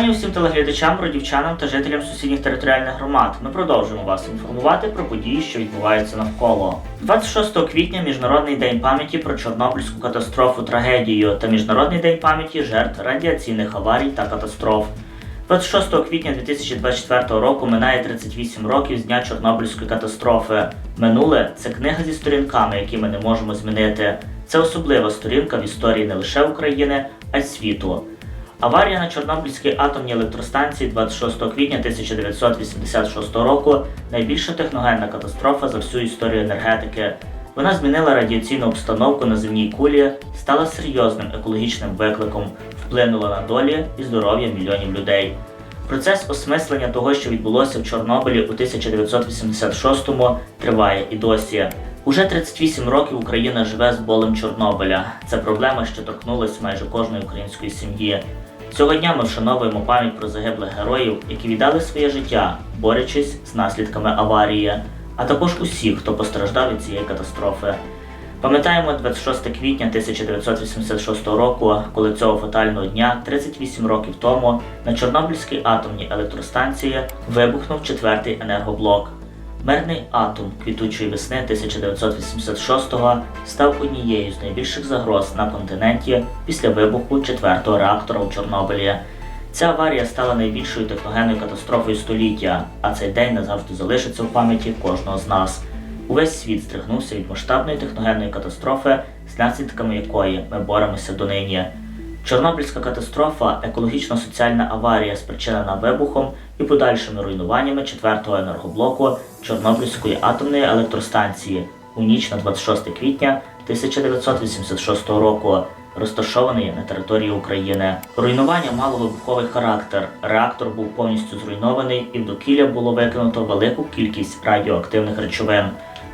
Вітання усім телеглядачам, бродівчанам та жителям сусідніх територіальних громад. Ми продовжуємо вас інформувати про події, що відбуваються навколо. 26 квітня Міжнародний день пам'яті про Чорнобильську катастрофу трагедію та Міжнародний день пам'яті жертв радіаційних аварій та катастроф. 26 квітня 2024 року минає 38 років з дня Чорнобильської катастрофи. Минуле це книга зі сторінками, які ми не можемо змінити. Це особлива сторінка в історії не лише України, а й світу. Аварія на Чорнобильській атомній електростанції 26 квітня 1986 року найбільша техногенна катастрофа за всю історію енергетики. Вона змінила радіаційну обстановку на земній кулі, стала серйозним екологічним викликом, вплинула на долі і здоров'я мільйонів людей. Процес осмислення того, що відбулося в Чорнобилі у 1986-му, триває і досі. Уже 38 років Україна живе з болем Чорнобиля. Це проблема, що торкнулась майже кожної української сім'ї. Цього дня ми вшановуємо пам'ять про загиблих героїв, які віддали своє життя, борючись з наслідками аварії, а також усіх, хто постраждав від цієї катастрофи. Пам'ятаємо 26 квітня 1986 року, коли цього фатального дня, 38 років тому, на Чорнобильській атомній електростанції вибухнув четвертий енергоблок. Мирний атом квітучої весни 1986-го став однією з найбільших загроз на континенті після вибуху четвертого реактора у Чорнобилі. Ця аварія стала найбільшою техногенною катастрофою століття, а цей день назавжди залишиться в пам'яті кожного з нас. Увесь світ здригнувся від масштабної техногенної катастрофи, з наслідками якої ми боремося донині. Чорнобильська катастрофа екологічно-соціальна аварія, спричинена вибухом і подальшими руйнуваннями четвертого енергоблоку Чорнобильської атомної електростанції у ніч на 26 квітня 1986 року, розташованої на території України. Руйнування мало вибуховий характер. Реактор був повністю зруйнований, і в довкілля було викинуто велику кількість радіоактивних речовин.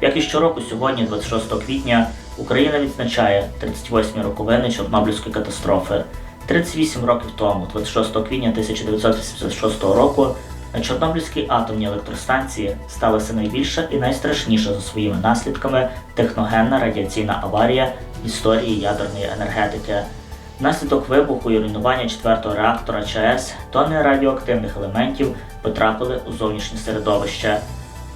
Як і щороку, сьогодні, 26 квітня, Україна відзначає 38 роковини Чорнобильської катастрофи. 38 років тому, 26 квітня 1986 року, на Чорнобильській атомній електростанції сталася найбільша і найстрашніша за своїми наслідками техногенна радіаційна аварія в історії ядерної енергетики. Внаслідок вибуху і руйнування четвертого реактора ЧАЕС тонни радіоактивних елементів потрапили у зовнішнє середовище.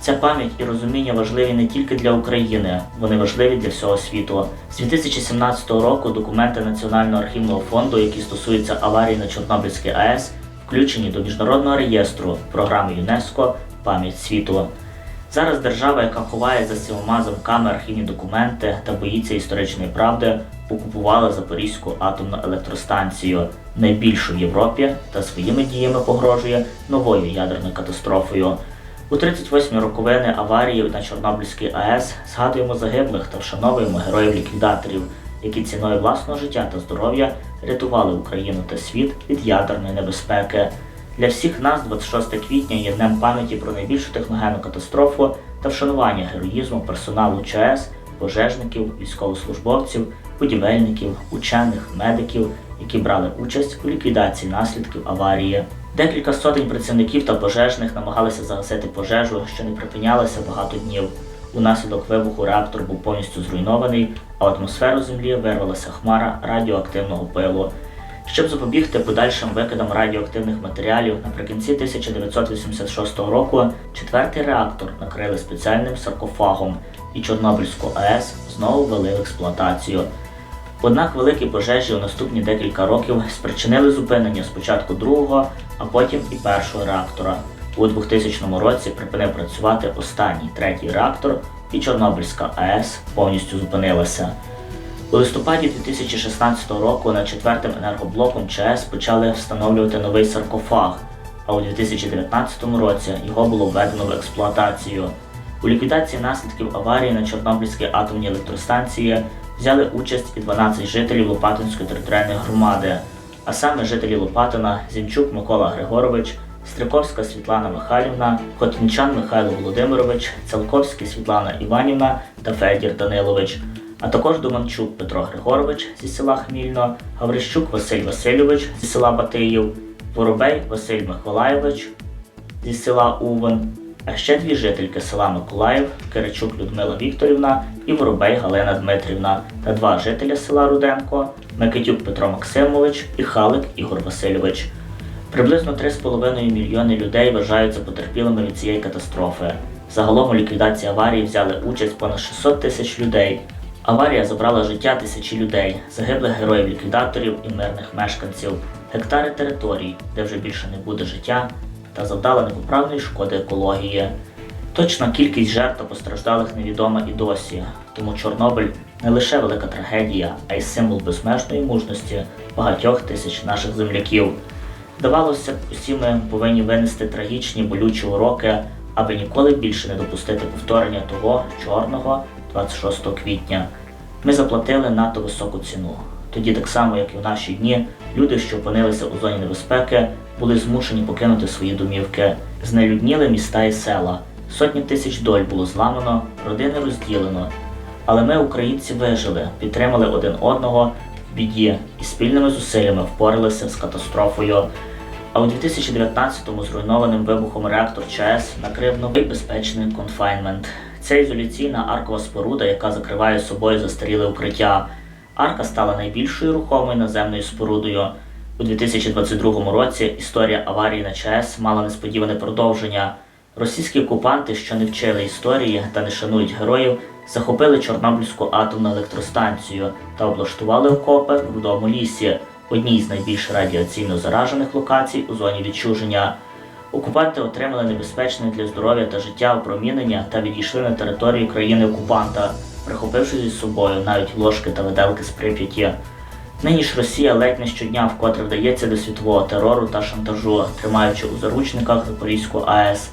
Ця пам'ять і розуміння важливі не тільки для України, вони важливі для всього світу. З 2017 року документи Національного архівного фонду, які стосуються аварії на Чорнобильській АЕС, включені до міжнародного реєстру програми ЮНЕСКО Пам'ять світу. Зараз держава, яка ховає за сілома замками архівні документи та боїться історичної правди, окупувала Запорізьку атомну електростанцію, найбільшу в Європі, та своїми діями погрожує новою ядерною катастрофою. У 38 роковини аварії на Чорнобильській АЕС згадуємо загиблих та вшановуємо героїв-ліквідаторів, які ціною власного життя та здоров'я рятували Україну та світ від ядерної небезпеки. Для всіх нас 26 квітня є днем пам'яті про найбільшу техногенну катастрофу та вшанування героїзму персоналу ЧАЕС, пожежників, військовослужбовців, будівельників, учених, медиків, які брали участь у ліквідації наслідків аварії. Декілька сотень працівників та пожежних намагалися загасити пожежу, що не припинялася багато днів. Унаслідок вибуху реактор був повністю зруйнований, а в атмосферу землі вирвалася хмара радіоактивного пилу. Щоб запобігти подальшим викидам радіоактивних матеріалів, наприкінці 1986 року четвертий реактор накрили спеціальним саркофагом, і Чорнобильську АЕС знову ввели в експлуатацію. Однак великі пожежі у наступні декілька років спричинили зупинення спочатку другого, а потім і першого реактора. У 2000 році припинив працювати останній третій реактор, і Чорнобильська АЕС повністю зупинилася. У листопаді 2016 року над четвертим енергоблоком ЧАЕС почали встановлювати новий саркофаг, а у 2019 році його було введено в експлуатацію. У ліквідації наслідків аварії на Чорнобильській атомній електростанції взяли участь і 12 жителів Лопатинської територіальної громади, а саме жителі Лопатина Зінчук Микола Григорович, Стриковська Світлана Михайлівна, Хотинчан Михайло Володимирович, Целковський Світлана Іванівна та Федір Данилович, а також Думанчук Петро Григорович зі села Хмільно, Гаврищук Василь Васильович зі села Батиїв, Воробей Василь Миколайович зі села Увен, а ще дві жительки села Миколаїв, Киричук Людмила Вікторівна і Воробей Галина Дмитрівна, та два жителя села Руденко, Микитюк Петро Максимович і Халик Ігор Васильович. Приблизно 3,5 мільйони людей вважаються потерпілими від цієї катастрофи. Загалом у ліквідації аварії взяли участь понад 600 тисяч людей. Аварія забрала життя тисячі людей, загиблих героїв ліквідаторів і мирних мешканців, гектари територій, де вже більше не буде життя, та завдала непоправної шкоди екології. Точна кількість жертв та постраждалих невідома і досі, тому Чорнобиль не лише велика трагедія, а й символ безмежної мужності багатьох тисяч наших земляків. Здавалося усі ми повинні винести трагічні болючі уроки, аби ніколи більше не допустити повторення того чорного 26 квітня. Ми заплатили надто високу ціну. Тоді, так само як і в наші дні, люди, що опинилися у зоні небезпеки, були змушені покинути свої домівки, знелюдніли міста і села. Сотні тисяч доль було зламано, родини розділено. Але ми, українці, вижили, підтримали один одного в біді і спільними зусиллями впоралися з катастрофою. А у 2019-му зруйнованим вибухом реактор ЧАЕС накрив новий безпечний конфайнмент. Це ізоляційна аркова споруда, яка закриває собою застаріле укриття. Арка стала найбільшою рухомою наземною спорудою. У 2022 році історія аварії на ЧАЕС мала несподіване продовження. Російські окупанти, що не вчили історії та не шанують героїв, захопили Чорнобильську атомну електростанцію та облаштували окопи в рудому лісі, одній з найбільш радіаційно заражених локацій у зоні відчуження. Окупанти отримали небезпечне для здоров'я та життя опромінення та відійшли на територію країни окупанта, прихопивши зі собою навіть ложки та виделки з Прип'яті. Нині ж Росія ледь не щодня вкотре вдається до світового терору та шантажу, тримаючи у заручниках Запорізьку АЕС.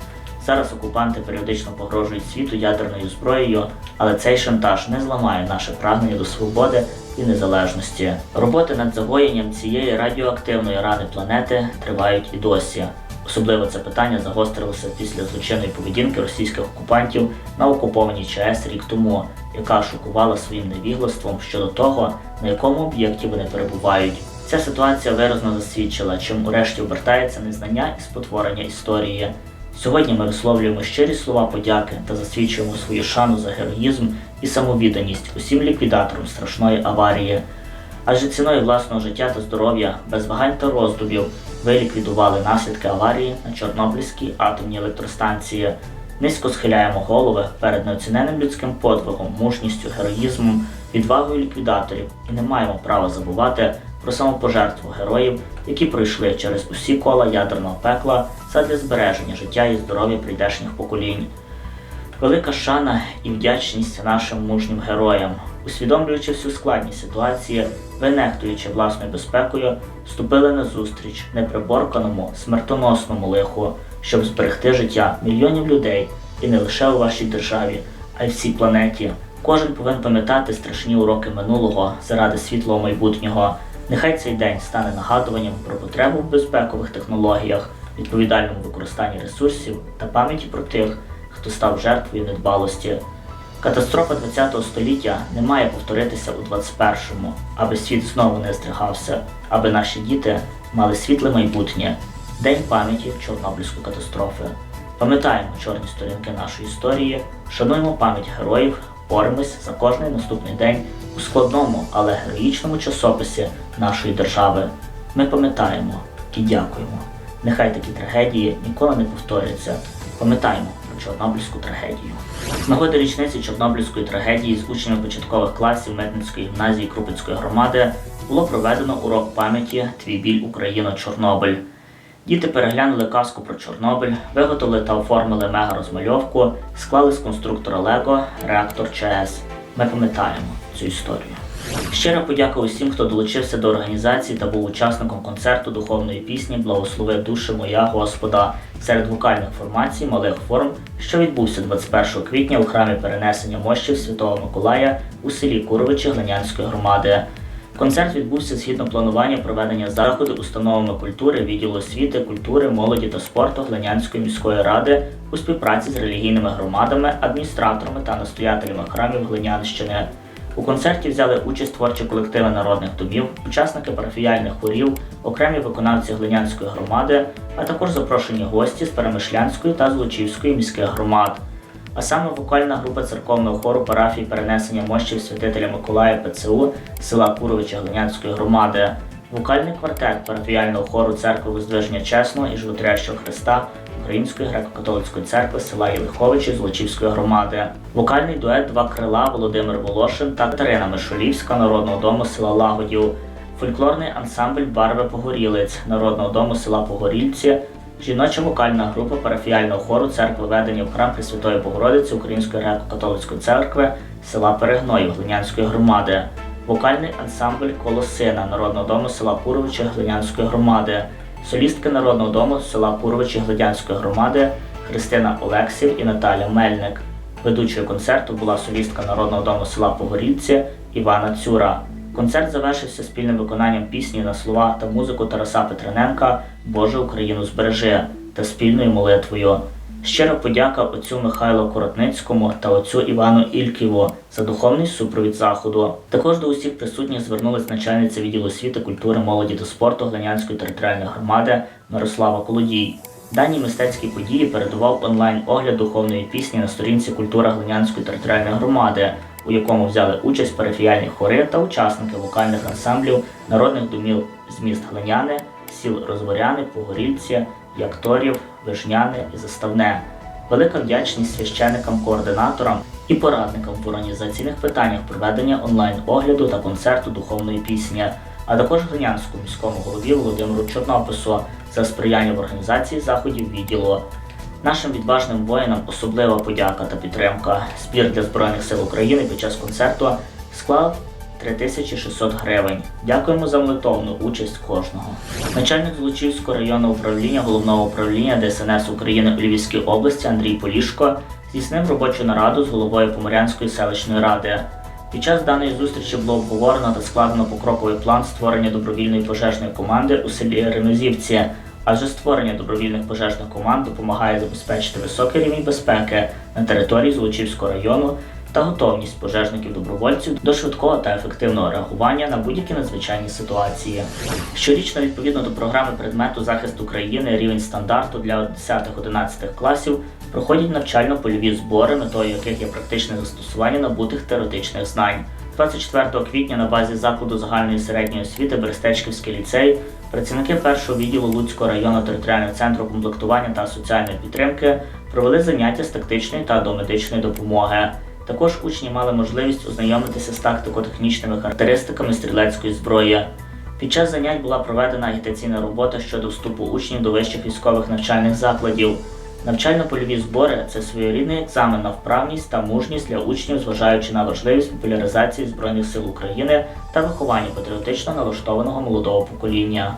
Зараз окупанти періодично погрожують світу ядерною зброєю, але цей шантаж не зламає наше прагнення до свободи і незалежності. Роботи над загоєнням цієї радіоактивної рани планети тривають і досі. Особливо це питання загострилося після злочинної поведінки російських окупантів на окупованій ЧАЕС рік тому, яка шокувала своїм невіглаством щодо того, на якому об'єкті вони перебувають. Ця ситуація виразно засвідчила, чим урешті обертається незнання і спотворення історії. Сьогодні ми висловлюємо щирі слова подяки та засвідчуємо свою шану за героїзм і самовідданість усім ліквідаторам страшної аварії. Адже ціною власного життя та здоров'я, без вагань та роздумів, ви ліквідували наслідки аварії на Чорнобильській атомній електростанції. Низько схиляємо голови перед неоціненним людським подвигом, мужністю, героїзмом, відвагою ліквідаторів і не маємо права забувати про самопожертву героїв, які пройшли через усі кола ядерного пекла задля збереження життя і здоров'я прийдешніх поколінь. Велика шана і вдячність нашим мужнім героям, усвідомлюючи всю складність ситуації, ви нехтуючи власною безпекою, вступили на зустріч неприборканому смертоносному лиху, щоб зберегти життя мільйонів людей і не лише у вашій державі, а й всій планеті. Кожен повинен пам'ятати страшні уроки минулого заради світлого майбутнього. Нехай цей день стане нагадуванням про потребу в безпекових технологіях, відповідальному використанні ресурсів та пам'яті про тих, хто став жертвою недбалості. Катастрофа ХХ століття не має повторитися у 21-му, аби світ знову не здригався, аби наші діти мали світле майбутнє. День пам'яті Чорнобильської катастрофи. Пам'ятаємо чорні сторінки нашої історії, шануємо пам'ять героїв, боремось за кожний наступний день у складному, але героїчному часописі нашої держави. Ми пам'ятаємо і дякуємо. Нехай такі трагедії ніколи не повторяться. Пам'ятаємо Чорнобильську трагедію. З нагоди річниці Чорнобильської трагедії з учнями початкових класів Медницької гімназії Крупинської громади було проведено урок пам'яті Твій біль Україно Чорнобиль. Діти переглянули казку про Чорнобиль, виготовили та оформили мега-розмальовку, склали з конструктора Лего реактор ЧАЕС. Ми пам'ятаємо цю історію. Щира подяка усім, хто долучився до організації та був учасником концерту духовної пісні Благослови душі моя Господа серед вокальних формацій малих форм, що відбувся 21 квітня у храмі перенесення мощів Святого Миколая у селі Куровичі Глинянської громади. Концерт відбувся згідно планування проведення заходу установами культури, відділу освіти, культури, молоді та спорту Глинянської міської ради у співпраці з релігійними громадами, адміністраторами та настоятелями храмів Глинянщини. У концерті взяли участь творчі колективи народних домів, учасники парафіяльних хорів, окремі виконавці Глинянської громади, а також запрошені гості з Перемишлянської та Злочівської міських громад. А саме вокальна група церковного хору парафії перенесення мощів святителя Миколая ПЦУ села Куровича Глинянської громади, вокальний квартет парафіяльного хору церкви Воздвиження Чесного і Животрящого Христа Української греко-католицької церкви села Єлиховичі Золочівської громади, вокальний дует Два крила Володимир Волошин та Катерина Мишолівська народного дому села Лагодів, фольклорний ансамбль Барви Погорілець народного дому села Погорільці, жіноча вокальна група парафіяльного хору церкви ведення в храм Пресвятої Богородиці Української греко-католицької церкви села Перегноїв Глинянської громади, вокальний ансамбль Колосина народного дому села Пуровича Глинянської громади, солістки народного дому села Пуровичі Гледянської громади Христина Олексів і Наталя Мельник. Ведучою концерту була солістка народного дому села Погорільці Івана Цюра. Концерт завершився спільним виконанням пісні на слова та музику Тараса Петрененка Боже Україну збережи та спільною молитвою. Щира подяка отцю Михайлу Коротницькому та отцю Івану Ільківу за духовний супровід заходу. Також до усіх присутніх звернулась начальниця відділу освіти, культури, молоді та спорту Глинянської територіальної громади Мирослава Колодій. Дані мистецькі події передував онлайн-огляд духовної пісні на сторінці Культура Глинянської територіальної громади, у якому взяли участь парафіяльні хори та учасники вокальних ансамблів народних домів з міст Глиняни, сіл Розворяни, Погорільці, Якторів, Вишняни і Заставне. Велика вдячність священикам-координаторам і порадникам в організаційних питаннях проведення онлайн-огляду та концерту духовної пісні, а також Глинянському міському голові Володимиру Чорнопису за сприяння в організації заходів відділу. Нашим відважним воїнам особлива подяка та підтримка. Збір для Збройних сил України під час концерту склав 3600 гривень. Дякуємо за молитовну участь кожного. Начальник Злочівського районного управління головного управління ДСНС України у Львівській області Андрій Полішко здійснив робочу нараду з головою Поморянської селищної ради. Під час даної зустрічі було обговорено та складено покроковий план створення добровільної пожежної команди у селі Ренозівці, адже створення добровільних пожежних команд допомагає забезпечити високий рівень безпеки на території Золочівського району та готовність пожежників-добровольців до швидкого та ефективного реагування на будь-які надзвичайні ситуації. Щорічно, відповідно до програми предмету захисту країни рівень стандарту для 10-11 класів проходять навчально-польові збори, метою яких є практичне застосування набутих теоретичних знань. 24 квітня на базі закладу загальної середньої освіти Берестечківський ліцей працівники першого відділу Луцького районного територіального центру комплектування та соціальної підтримки провели заняття з тактичної та домедичної допомоги. Також учні мали можливість ознайомитися з тактико-технічними характеристиками стрілецької зброї. Під час занять була проведена агітаційна робота щодо вступу учнів до вищих військових навчальних закладів. Навчально-польові збори це своєрідний екзамен на вправність та мужність для учнів, зважаючи на важливість популяризації Збройних сил України та виховання патріотично налаштованого молодого покоління.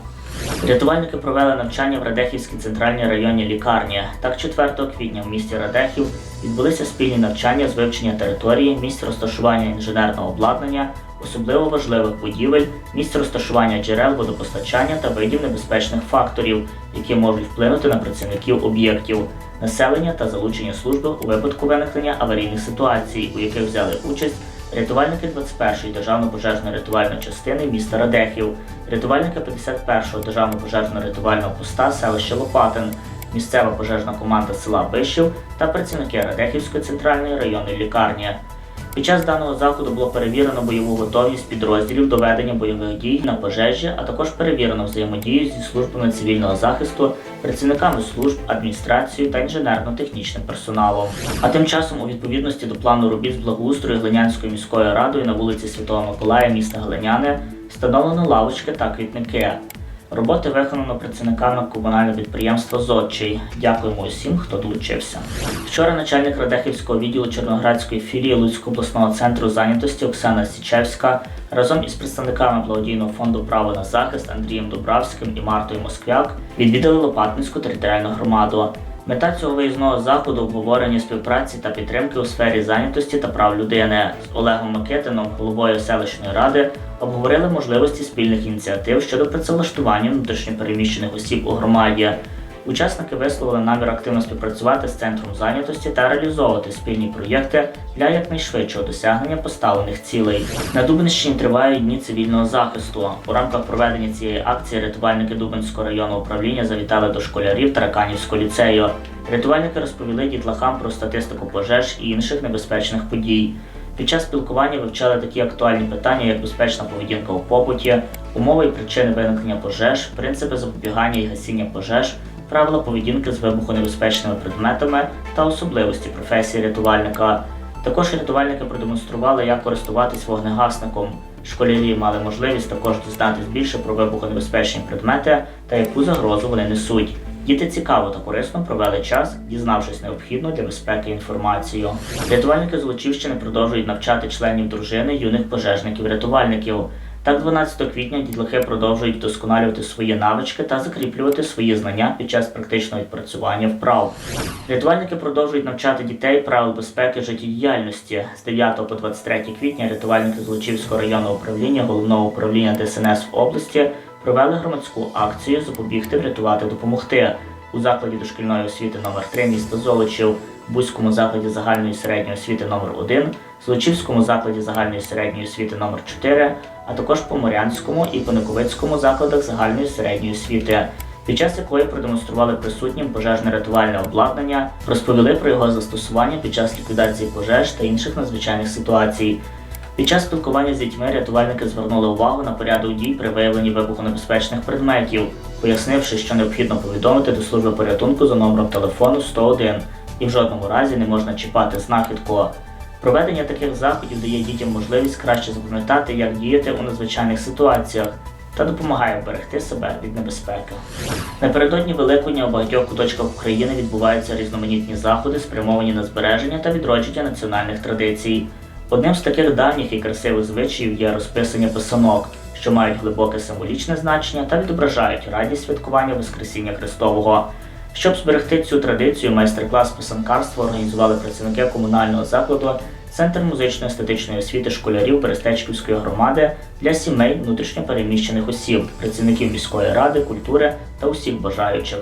Рятувальники провели навчання в Радехівській центральній районній лікарні. Так, 4 квітня в місті Радехів відбулися спільні навчання з вивчення території, місць розташування інженерного обладнання, особливо важливих будівель, місць розташування джерел водопостачання та видів небезпечних факторів, які можуть вплинути на працівників об'єктів, населення та залучення служби у випадку виникнення аварійних ситуацій, у яких взяли участь рятувальники 21-ї державної пожежної рятувальної частини міста Радехів, рятувальники 51-го державного пожежно-рятувального поста селища Лопатин, місцева пожежна команда села Бишів та працівники Радехівської центральної районної лікарні. Під час даного заходу було перевірено бойову готовність підрозділів до ведення бойових дій на пожежі, а також перевірено взаємодію зі службами цивільного захисту, працівниками служб, адміністрацією та інженерно-технічним персоналом. А тим часом, у відповідності до плану робіт з благоустрою Глинянською міською радою на вулиці Святого Миколая міста Глиняни встановлено лавочки та квітники. Роботи виконано працівниками комунального підприємства «Зодчий». Дякуємо усім, хто долучився. Вчора начальник Радехівського відділу Чорноградської філії Луцького обласного центру зайнятості Оксана Січевська разом із представниками благодійного фонду Право на захист Андрієм Дубравським і Мартою Москвяк відвідали Лопатинську територіальну громаду. Мета цього виїзного заходу обговорення співпраці та підтримки у сфері зайнятості та прав людини з Олегом Микитином, головою селищної ради, обговорили можливості спільних ініціатив щодо працевлаштування внутрішньопереміщених осіб у громаді. Учасники висловили намір активно співпрацювати з центром зайнятості та реалізовувати спільні проєкти для якнайшвидшого досягнення поставлених цілей. На Дубинщині тривають дні цивільного захисту. У рамках проведення цієї акції рятувальники Дубинського районного управління завітали до школярів Тараканівського ліцею. Рятувальники розповіли дітлахам про статистику пожеж і інших небезпечних подій. Під час спілкування вивчали такі актуальні питання, як безпечна поведінка у побуті, умови і причини виникнення пожеж, принципи запобігання і гасіння пожеж, правила поведінки з вибухонебезпечними предметами та особливості професії рятувальника. Також рятувальники продемонстрували, як користуватись вогнегасником. Школярі мали можливість також дізнатись більше про вибухонебезпечні предмети та яку загрозу вони несуть. Діти цікаво та корисно провели час, дізнавшись необхідну для безпеки інформацію. Рятувальники з продовжують навчати членів дружини юних пожежників-рятувальників. Так, 12 квітня дітлахи продовжують вдосконалювати свої навички та закріплювати свої знання під час практичного відпрацювання вправ. Рятувальники продовжують навчати дітей правил безпеки життєдіяльності. З 9 по 23 квітня рятувальники з Лучівського районного управління головного управління ДСНС в області провели громадську акцію Запобігти, врятувати, допомогти у закладі дошкільної освіти номер 3 міста Золочів, Бузькому закладі загальної середньої освіти номер 1 Злочівському закладі загальної середньої освіти номер 4 а також Поморянському і Кониковицькому закладах загальної середньої освіти. Під час якої продемонстрували присутнім пожежно-рятувальне обладнання, розповіли про його застосування під час ліквідації пожеж та інших надзвичайних ситуацій. Під час спілкування з дітьми рятувальники звернули увагу на порядок дій при виявленні вибухонебезпечних предметів, пояснивши, що необхідно повідомити до служби порятунку за номером телефону 101 і в жодному разі не можна чіпати знахідку. Проведення таких заходів дає дітям можливість краще запам'ятати, як діяти у надзвичайних ситуаціях та допомагає берегти себе від небезпеки. Напередодні Великодня у багатьох куточках України відбуваються різноманітні заходи, спрямовані на збереження та відродження національних традицій. Одним з таких давніх і красивих звичаїв є розписання писанок, що мають глибоке символічне значення та відображають радість святкування Воскресіння Христового. Щоб зберегти цю традицію, майстер-клас писанкарства організували працівники комунального закладу Центр музично-естетичної освіти школярів Берестечківської громади для сімей внутрішньопереміщених осіб, працівників міської ради, культури та усіх бажаючих.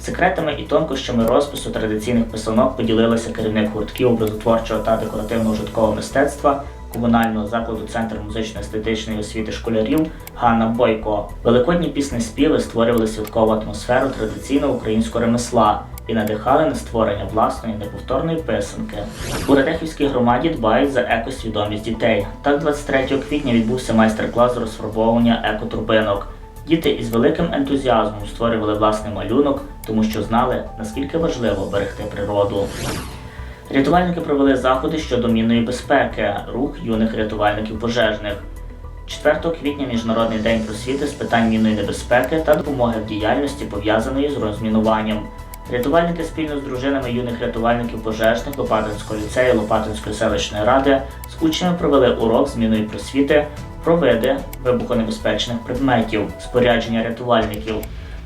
Секретами і тонкощами розпису традиційних писанок поділилася керівник гуртків образотворчого та декоративного житкового мистецтва комунального закладу Центр музично-естетичної освіти школярів Ганна Бойко. Великодні пісні співи створювали святкову атмосферу традиційного українського ремесла і надихали на створення власної неповторної писанки. У Радехівській громаді дбають за екосвідомість дітей. Так, 23 квітня відбувся майстер-клас з розфарбовування екотурбинок. Діти із великим ентузіазмом створювали власний малюнок, тому що знали, наскільки важливо берегти природу. Рятувальники провели заходи щодо мінної безпеки, рух юних рятувальників пожежних. 4 квітня Міжнародний день просвіти з питань мінної небезпеки та допомоги в діяльності пов'язаної з розмінуванням. Рятувальники спільно з дружинами юних рятувальників пожежних Лопатинського ліцею Лопатинської селищної ради з учнями провели урок зміної просвіти про види вибухонебезпечних предметів, спорядження рятувальників.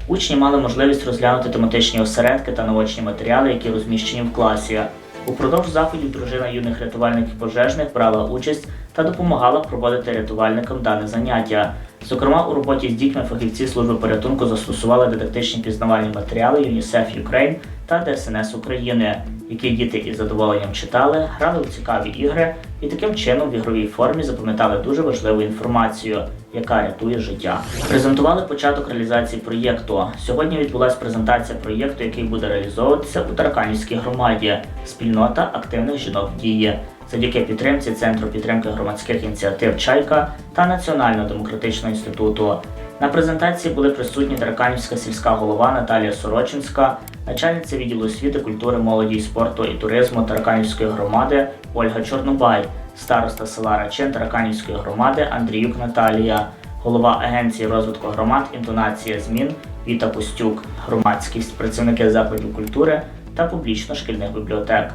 Учні мали можливість розглянути тематичні осередки та наочні матеріали, які розміщені в класі. Упродовж заходів дружина юних рятувальників пожежних брала участь та допомагала проводити рятувальникам дане заняття. Зокрема, у роботі з дітьми фахівці служби порятунку застосували дидактичні пізнавальні матеріали ЮНІСЕФ Юкрейн та ДСНС України, які діти із задоволенням читали, грали у цікаві ігри і таким чином в ігровій формі запам'ятали дуже важливу інформацію, яка рятує життя. Презентували початок реалізації проєкту. Сьогодні відбулася презентація проєкту, який буде реалізовуватися у Тараканівській громаді спільнота активних жінок дії завдяки підтримці Центру підтримки громадських ініціатив Чайка та Національного демократичного інституту. На презентації були присутні Тараканівська сільська голова Наталія Сорочинська, начальниця відділу освіти, культури, молоді, спорту і туризму Тараканівської громади Ольга Чорнобай, староста села Рачин Тараканівської громади Андріюк Наталія, голова Агенції розвитку громад інтонація змін Віта Костюк, громадськість, працівники закладів культури та публічно-шкільних бібліотек.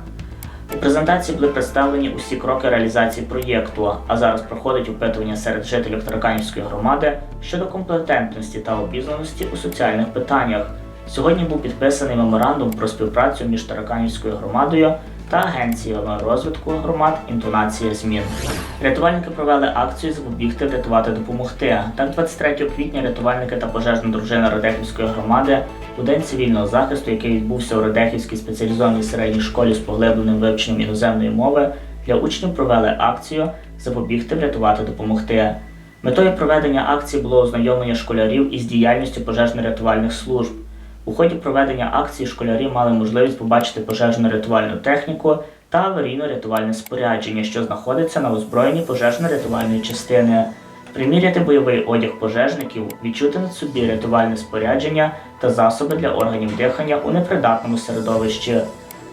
У презентації були представлені усі кроки реалізації проєкту, а зараз проходить опитування серед жителів Тараканівської громади щодо компетентності та обізнаності у соціальних питаннях. Сьогодні був підписаний меморандум про співпрацю між Тараканівською громадою та Агенцією розвитку громад інтонація змін. Рятувальники провели акцію Запобігти, врятувати, допомогти. Так, 23 квітня рятувальники та пожежна дружина Радехівської громади у день цивільного захисту, який відбувся у Радехівській спеціалізованій середній школі з поглибленим вивченням іноземної мови, для учнів провели акцію Запобігти, врятувати, допомогти. Метою проведення акції було ознайомлення школярів із діяльністю пожежно-рятувальних служб. У ході проведення акції школярі мали можливість побачити пожежно-рятувальну техніку та аварійно-рятувальне спорядження, що знаходиться на озброєнні пожежно-рятувальної частини. Приміряти бойовий одяг пожежників, відчути на собі рятувальне спорядження та засоби для органів дихання у непридатному середовищі.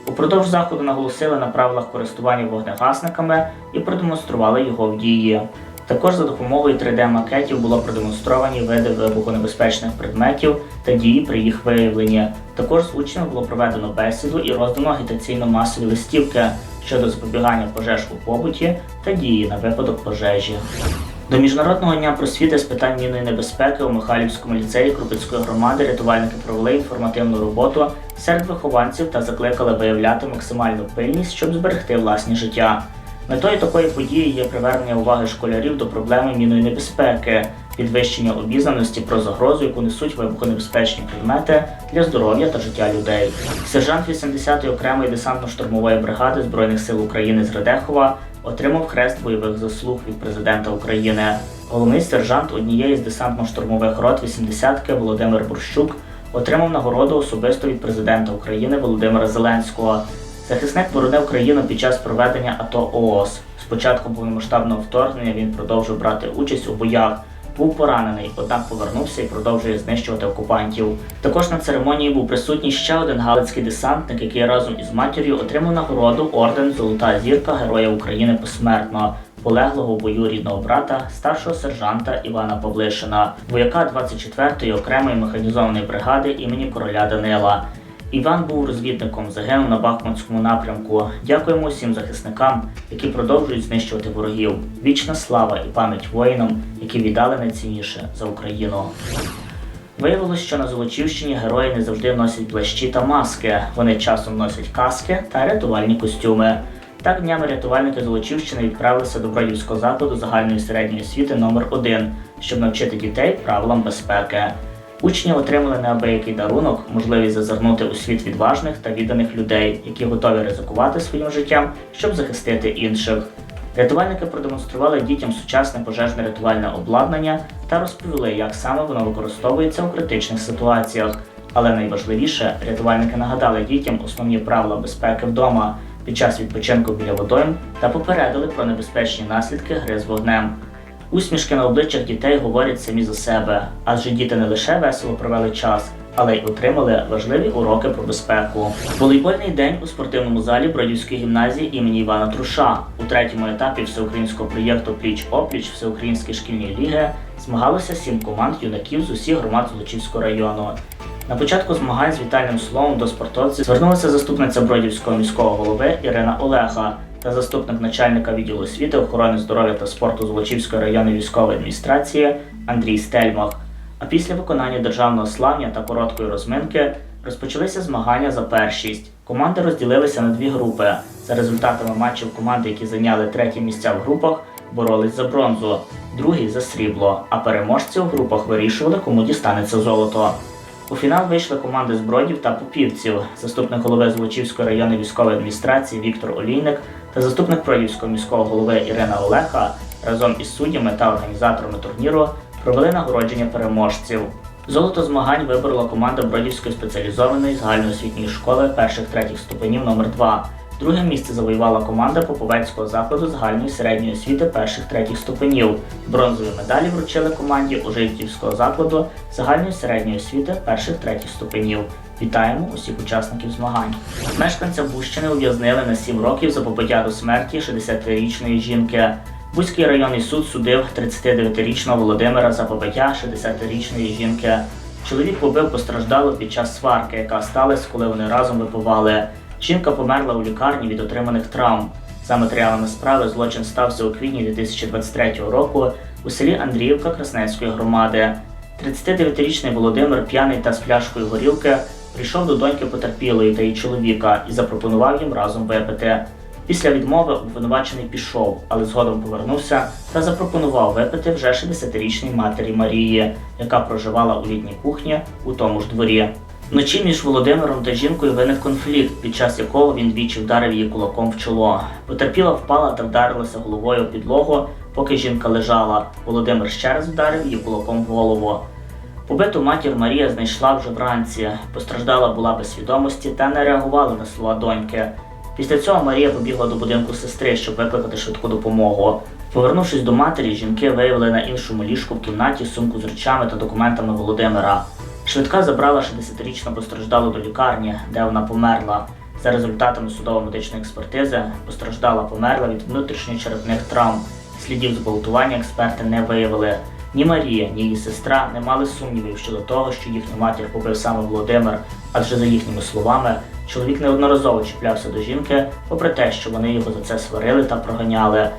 Упродовж заходу наголосили на правилах користування вогнегасниками і продемонстрували його в дії. Також за допомогою 3D-макетів було продемонстровані види вибухонебезпечних предметів та дії при їх виявленні. Також з учнями було проведено бесіду і роздано агітаційно-масові листівки щодо запобігання пожеж у побуті та дії на випадок пожежі. До Міжнародного дня просвіти з питань мінної небезпеки у Михайлівському ліцеї Крупицької громади рятувальники провели інформативну роботу серед вихованців та закликали виявляти максимальну пильність, щоб зберегти власні життя. Метою такої події є привернення уваги школярів до проблеми мінної небезпеки, підвищення обізнаності про загрозу, яку несуть вибухонебезпечні предмети для здоров'я та життя людей. Сержант 80-ї окремої десантно-штурмової бригади Збройних сил України з Радехова отримав хрест бойових заслуг від президента України. Головний сержант однієї з десантно-штурмових рот 80-ки Володимир Борщук отримав нагороду особисто від президента України Володимира Зеленського. Захисник боронив країну під час проведення АТО ООС. З початком повномасштабного вторгнення він продовжив брати участь у боях. Був поранений, однак повернувся і продовжує знищувати окупантів. Також на церемонії був присутній ще один галицький десантник, який разом із матір'ю отримав нагороду орден Золота зірка Героя України посмертно, полеглого в бою рідного брата, старшого сержанта Івана Павлишина, вояка 24-ї окремої механізованої бригади імені короля Данила. Іван був розвідником, загинув на Бахмутському напрямку. Дякуємо усім захисникам, які продовжують знищувати ворогів. Вічна слава і пам'ять воїнам, які віддали найцінніше за Україну. Виявилось, що на Золочівщині герої не завжди носять плащі та маски. Вони часом носять каски та рятувальні костюми. Так днями рятувальники Золочівщини відправилися до Бродівського закладу загальної середньої освіти номер 1 щоб навчити дітей правилам безпеки. Учні отримали неабиякий дарунок, можливість зазирнути у світ відважних та відданих людей, які готові ризикувати своїм життям, щоб захистити інших. Рятувальники продемонстрували дітям сучасне пожежне рятувальне обладнання та розповіли, як саме воно використовується у критичних ситуаціях. Але найважливіше, рятувальники нагадали дітям основні правила безпеки вдома під час відпочинку біля водойм та попередили про небезпечні наслідки гри з вогнем. Усмішки на обличчях дітей говорять самі за себе, адже діти не лише весело провели час, але й отримали важливі уроки про безпеку. Волейбольний день у спортивному залі Бродівської гімназії імені Івана Труша у третьому етапі всеукраїнського проєкту Пліч опліч Всеукраїнської шкільні ліги змагалося сім команд юнаків з усіх громад Золочівського району. На початку змагань з вітальним словом до спортовців звернулася заступниця Бродівського міського голови Ірина Олега та заступник начальника відділу освіти, охорони здоров'я та спорту Золочівської районної військової адміністрації Андрій Стельмах. А після виконання державного славня та короткої розминки розпочалися змагання за першість. Команди розділилися на дві групи. За результатами матчів команди, які зайняли треті місця в групах, боролись за бронзу, другі за срібло, а переможці у групах вирішували, кому дістанеться золото. У фінал вийшли команди збродів та попівців, заступник голови Золочівської районної військової адміністрації Віктор Олійник та заступник Продівського міського голови Ірина Олеха разом із суддями та організаторами турніру провели нагородження переможців. Золото змагань виборола команда Бродівської спеціалізованої загальноосвітньої школи перших третіх ступенів номер 2 Друге місце завоювала команда Поповецького закладу загальної середньої освіти перших третіх ступенів. Бронзові медалі вручили команді Ужитківського закладу загальної середньої освіти перших третіх ступенів. Вітаємо усіх учасників змагань. Мешканця Бущини ув'язнили на 7 років за побиття до смерті 60-річної жінки. Бузький районний суд судив 39-річного Володимира за побиття 60-річної жінки. Чоловік побив постраждалу під час сварки, яка сталася, коли вони разом випивали. Жінка померла у лікарні від отриманих травм. За матеріалами справи злочин стався у квітні 2023 року у селі Андріївка Красненської громади. 39-річний Володимир, п'яний та з пляшкою горілки, прийшов до доньки потерпілої та її чоловіка і запропонував їм разом випити. Після відмови обвинувачений пішов, але згодом повернувся та запропонував випити вже 60-річній матері Марії, яка проживала у літній кухні у тому ж дворі. Вночі між Володимиром та жінкою виник конфлікт, під час якого він двічі вдарив її кулаком в чоло. Потерпіла впала та вдарилася головою у підлогу, поки жінка лежала. Володимир ще раз вдарив її кулаком в голову. Побиту матір Марія знайшла вже вранці. Постраждала була без свідомості та не реагувала на слова доньки. Після цього Марія побігла до будинку сестри, щоб викликати швидку допомогу. Повернувшись до матері, жінки виявили на іншому ліжку в кімнаті сумку з речами та документами Володимира. Швидка забрала 60-річну постраждалу до лікарні, де вона померла. За результатами судово-медичної експертизи постраждала померла від внутрішньочерепних травм. Слідів зґвалтування експерти не виявили. Ні Марія, ні її сестра не мали сумнівів щодо того, що їхню матір побив саме Володимир, адже за їхніми словами, чоловік неодноразово чіплявся до жінки, попри те, що вони його за це сварили та проганяли.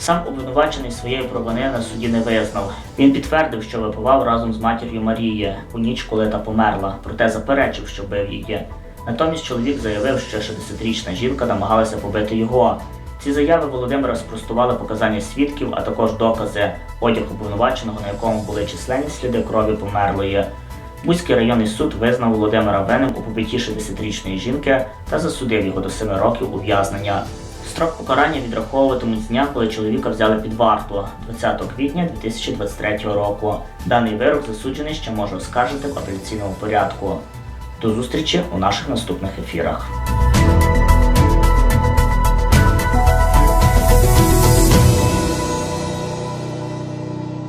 Сам обвинувачений своєї провини на суді не визнав. Він підтвердив, що випивав разом з матір'ю Марії у ніч, коли та померла, проте заперечив, що бив її. Натомість чоловік заявив, що 60-річна жінка намагалася побити його. Ці заяви Володимира спростували показання свідків, а також докази, одяг обвинуваченого, на якому були численні сліди крові померлої. Бузький районний суд визнав Володимира винним у побитті 60-річної жінки та засудив його до 7 років ув'язнення. Строк покарання відраховуватимуть з дня, коли чоловіка взяли під варту 20 квітня 2023 року. Даний вирок засуджений ще може оскаржити в апеляційному порядку. До зустрічі у наших наступних ефірах.